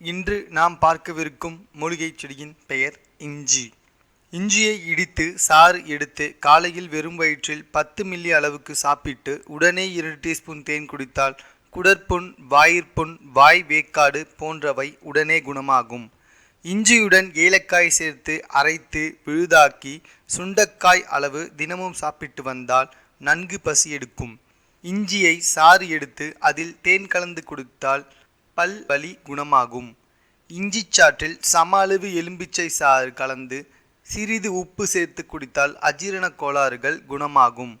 இன்று நாம் பார்க்கவிருக்கும் மூலிகை செடியின் பெயர் இஞ்சி. இஞ்சியை இடித்து சாறு எடுத்து காலையில் வெறும் வயிற்றில் பத்து மில்லி அளவுக்கு சாப்பிட்டு உடனே இரண்டு டீஸ்பூன் தேன் குடித்தால் குடற்புண் வாயிற்புண் வாய் வேக்காடு போன்றவை உடனே குணமாகும். இஞ்சியுடன் ஏலக்காய் சேர்த்து அரைத்து விழுதாக்கி சுண்டக்காய் அளவு தினமும் சாப்பிட்டு வந்தால் நன்கு பசி எடுக்கும். இஞ்சியை சாறு எடுத்து அதில் தேன் கலந்து கொடுத்தால் பல் வலி குணமாகும். இஞ்சி சாற்றில் சம அளவு எலும்பிச்சை சாறு கலந்து சிறிது உப்பு சேர்த்து குடித்தால் அஜீரண கோளாறுகள் குணமாகும்.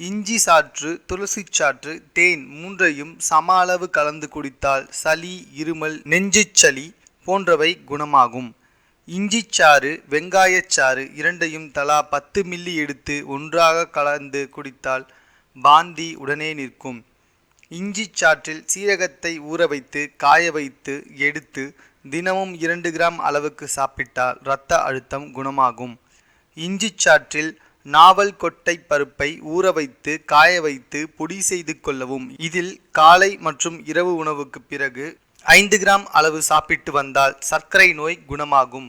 இஞ்சி சாற்று துளசி சாற்று தேன் மூன்றையும் சம அளவு கலந்து குடித்தால் சளி இருமல் நெஞ்சுச் சளி போன்றவை குணமாகும். இஞ்சிச்சாறு வெங்காயச்சாறு இரண்டையும் தலா பத்து மில்லி எடுத்து ஒன்றாக கலந்து குடித்தால் பாந்தி உடனே நிற்கும். இஞ்சி சாற்றில் சீரகத்தை ஊற வைத்து காய வைத்து எடுத்து தினமும் இரண்டு கிராம் அளவுக்கு சாப்பிட்டால் இரத்த அழுத்தம் குணமாகும். இஞ்சி சாற்றில் நாவல் கொட்டை பருப்பை ஊற வைத்து காய வைத்து பொடி செய்து கொள்ளவும். இதில் காலை மற்றும் இரவு உணவுக்கு பிறகு ஐந்து கிராம் அளவு சாப்பிட்டு வந்தால் சர்க்கரை நோய் குணமாகும்.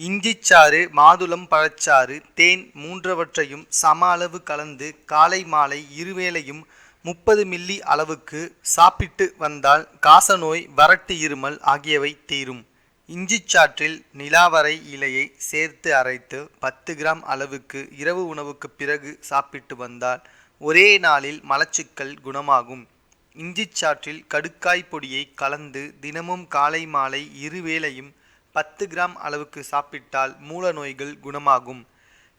இஞ்சிச்சாறு மாதுளம் பழச்சாறு தேன் மூன்றவற்றையும் சம அளவு கலந்து காலை மாலை இருவேளையும் முப்பது மில்லி அளவுக்கு சாப்பிட்டு வந்தால் காசநோய் வறட்டு இருமல் ஆகியவை தீரும். இஞ்சிச்சாற்றில் நிலாவரை இலையை சேர்த்து அரைத்து பத்து கிராம் அளவுக்கு இரவு உணவுக்கு பிறகு சாப்பிட்டு வந்தால் ஒரே நாளில் மலச்சிக்கல் குணமாகும். இஞ்சிச்சாற்றில் கடுக்காய் பொடியை கலந்து தினமும் காலை மாலை இருவேளையும் பத்து கிராம் அளவுக்கு சாப்பிட்டால் மூல நோய்கள் குணமாகும்.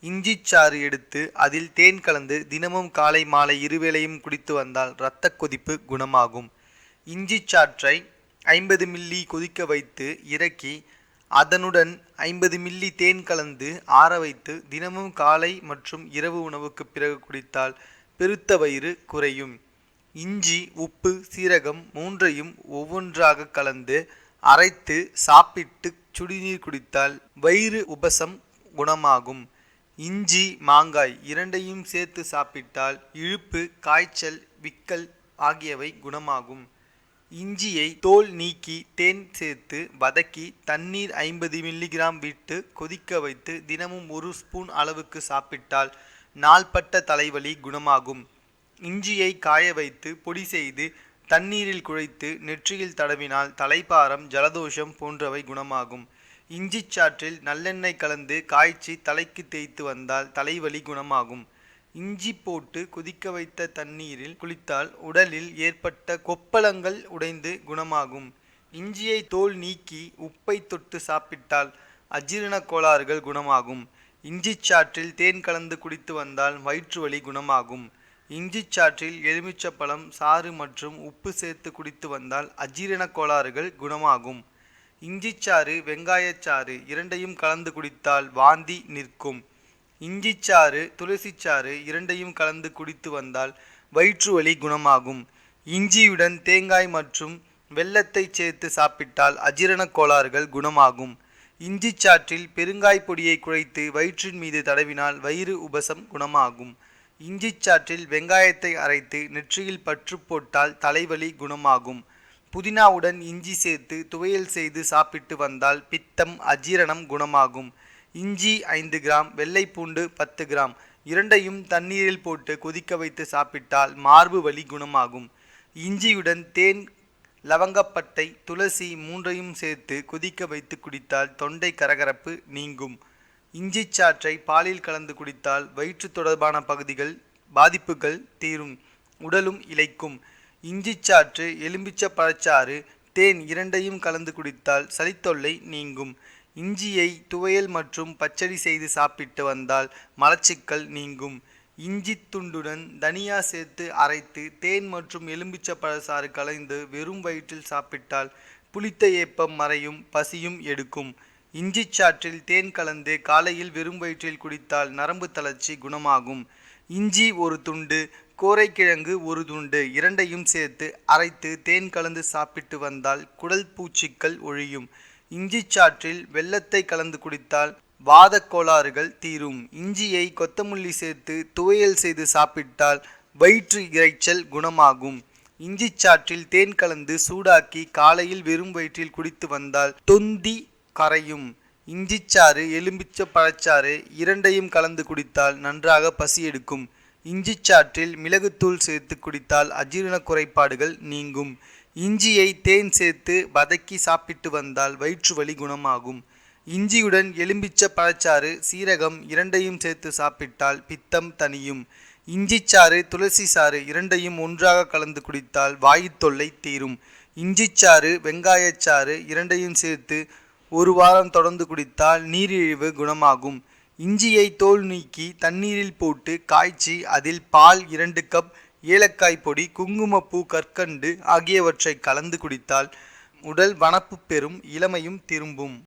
இஞ்சிச்சாறு எடுத்து அதில் தேன் கலந்து தினமும் காலை மாலை இருவேளையும் குடித்து வந்தால் இரத்த கொதிப்பு குணமாகும். இஞ்சிச்சாற்றை ஐம்பது மில்லி கொதிக்க வைத்து இறக்கி அதனுடன் ஐம்பது மில்லி தேன் கலந்து ஆற வைத்து தினமும் காலை மற்றும் இரவு உணவுக்கு பிறகு குடித்தால் பெருத்த வயிறு குறையும். இஞ்சி உப்பு சீரகம் மூன்றையும் ஒவ்வொன்றாக கலந்து அரைத்து சாப்பிட்டு சுடிநீர் குடித்தால் வயிறு உபசம் குணமாகும். இஞ்சி மாங்காய் இரண்டையும் சேர்த்து சாப்பிட்டால் இழுப்பு காய்ச்சல் விக்கல் ஆகியவை குணமாகும். இஞ்சியை தோல் நீக்கி தேன் சேர்த்து வதக்கி தண்ணீர் ஐம்பது மில்லிகிராம் விட்டு கொதிக்க வைத்து தினமும் ஒரு ஸ்பூன் அளவுக்கு சாப்பிட்டால் நாள்பட்ட தலைவலி குணமாகும். இஞ்சியை காய வைத்து பொடி செய்து தண்ணீரில் குழைத்து நெற்றியில் தடவினால் தலைப்பாரம் ஜலதோஷம் போன்றவை குணமாகும். இஞ்சி சாற்றில் நல்லெண்ணெய் கலந்து காய்ச்சி தலைக்கு தேய்த்து வந்தால் தலைவலி குணமாகும். இஞ்சி போட்டு கொதிக்க வைத்த தண்ணீரில் குளித்தால் உடலில் ஏற்பட்ட கொப்பளங்கள் உடைந்து குணமாகும். இஞ்சியை தோல் நீக்கி உப்பை தொட்டு சாப்பிட்டால் அஜீரண கோளாறுகள் குணமாகும். இஞ்சிச் சாற்றில் தேன் கலந்து குடித்து வந்தால் வயிற்று வலி குணமாகும். இஞ்சிச் சாற்றில் எலுமிச்சப்பழம் சாறு மற்றும் உப்பு சேர்த்து குடித்து வந்தால் அஜீரண கோளாறுகள் குணமாகும். இஞ்சிச்சாறு வெங்காயச்சாறு இரண்டையும் கலந்து குடித்தால் வாந்தி நிற்கும். இஞ்சிச்சாறு துளசிச்சாறு இரண்டையும் கலந்து குடித்து வந்தால் வயிற்று வலி குணமாகும். இஞ்சியுடன் தேங்காய் மற்றும் வெள்ளத்தை சேர்த்து சாப்பிட்டால் அஜீரண கோளாறுகள் குணமாகும். இஞ்சிச்சாற்றில் பெருங்காய் பொடியை குழைத்து வயிற்றின் மீது தடவினால் வயிறு உபசம் குணமாகும். இஞ்சிச்சாற்றில் வெங்காயத்தை அரைத்து நெற்றியில் பற்று போட்டால் தலைவலி குணமாகும். புதினாவுடன் இஞ்சி சேர்த்து துவையல் செய்து சாப்பிட்டு வந்தால் பித்தம் அஜீரணம் குணமாகும். இஞ்சி ஐந்து கிராம் வெள்ளை பூண்டு பத்து கிராம். இரண்டையும் தண்ணீரில் போட்டு கொதிக்க வைத்து சாப்பிட்டால் மார்பு வலி குணமாகும். இஞ்சியுடன் தேன் லவங்கப்பட்டை துளசி மூன்றையும் சேர்த்து கொதிக்க வைத்து குடித்தால் தொண்டை கரகரப்பு நீங்கும். இஞ்சி சாற்றை பாலில் கலந்து குடித்தால் வயிற்று தொடர்பான பகுதிகள் பாதிப்புகள் தீரும் உடலும் இளைக்கும். இஞ்சிச்சாற்று எலும்பிச்ச பழச்சாறு தேன் இரண்டையும் கலந்து குடித்தால் சளித்தொல்லை நீங்கும். இஞ்சியை துவையல் மற்றும் பச்சடி செய்து சாப்பிட்டு வந்தால் மலச்சிக்கல் நீங்கும். இஞ்சி துண்டுடன் தனியா சேர்த்து அரைத்து தேன் மற்றும் எலும்பிச்ச பழச்சாறு கலந்து வெறும் வயிற்றில் சாப்பிட்டால் புளித்த ஏப்பம் மறையும் பசியும் எடுக்கும். இஞ்சிச்சாற்றில் தேன் கலந்து காலையில் வெறும் வயிற்றில் குடித்தால் நரம்பு தளர்ச்சி குணமாகும். இஞ்சி ஒரு துண்டு கோரைக்கிழங்கு ஒரு துண்டு இரண்டையும் சேர்த்து அரைத்து தேன் கலந்து சாப்பிட்டு வந்தால் குடல் பூச்சிக்கள் ஒழியும். இஞ்சி சாற்றில் வெள்ளத்தை கலந்து குடித்தால் வாதக் கோளாறுகள் தீரும். இஞ்சியை கொத்தமல்லி சேர்த்து துவையல் செய்து சாப்பிட்டால் வயிற்று இறைச்சல் குணமாகும். இஞ்சி சாற்றில் தேன் கலந்து சூடாக்கி காலையில் வெறும் வயிற்றில் குடித்து வந்தால் தொந்தி கரையும். இஞ்சிச்சாறு எலும்பிச்ச பழச்சாறு இரண்டையும் கலந்து குடித்தால் நன்றாக பசி எடுக்கும். இஞ்சிச்சாற்றில் மிளகுத்தூள் சேர்த்து குடித்தால் அஜீரண குறைபாடுகள் நீங்கும். இஞ்சியை தேன் சேர்த்து வதக்கி சாப்பிட்டு வந்தால் வயிற்று வலி குணமாகும். இஞ்சியுடன் எலும்பிச்சை பழச்சாறு சீரகம் இரண்டையும் சேர்த்து சாப்பிட்டால் பித்தம் தனியும் இஞ்சிச்சாறு துளசி சாறு இரண்டையும் ஒன்றாக கலந்து குடித்தால் வாயுத்தொல்லை தீரும். இஞ்சிச்சாறு வெங்காயச்சாறு இரண்டையும் சேர்த்து ஒரு வாரம் தொடர்ந்து குடித்தால் நீரிழிவு குணமாகும். இஞ்சியை தோல் நீக்கி தண்ணீரில் போட்டு காய்ச்சி அதில் பால் இரண்டு கப் ஏலக்காய் பொடி குங்குமப்பூ கற்கண்டு ஆகியவற்றை கலந்து குடித்தால் உடல் வனப்பு பெறும் இளமையும் திரும்பும்.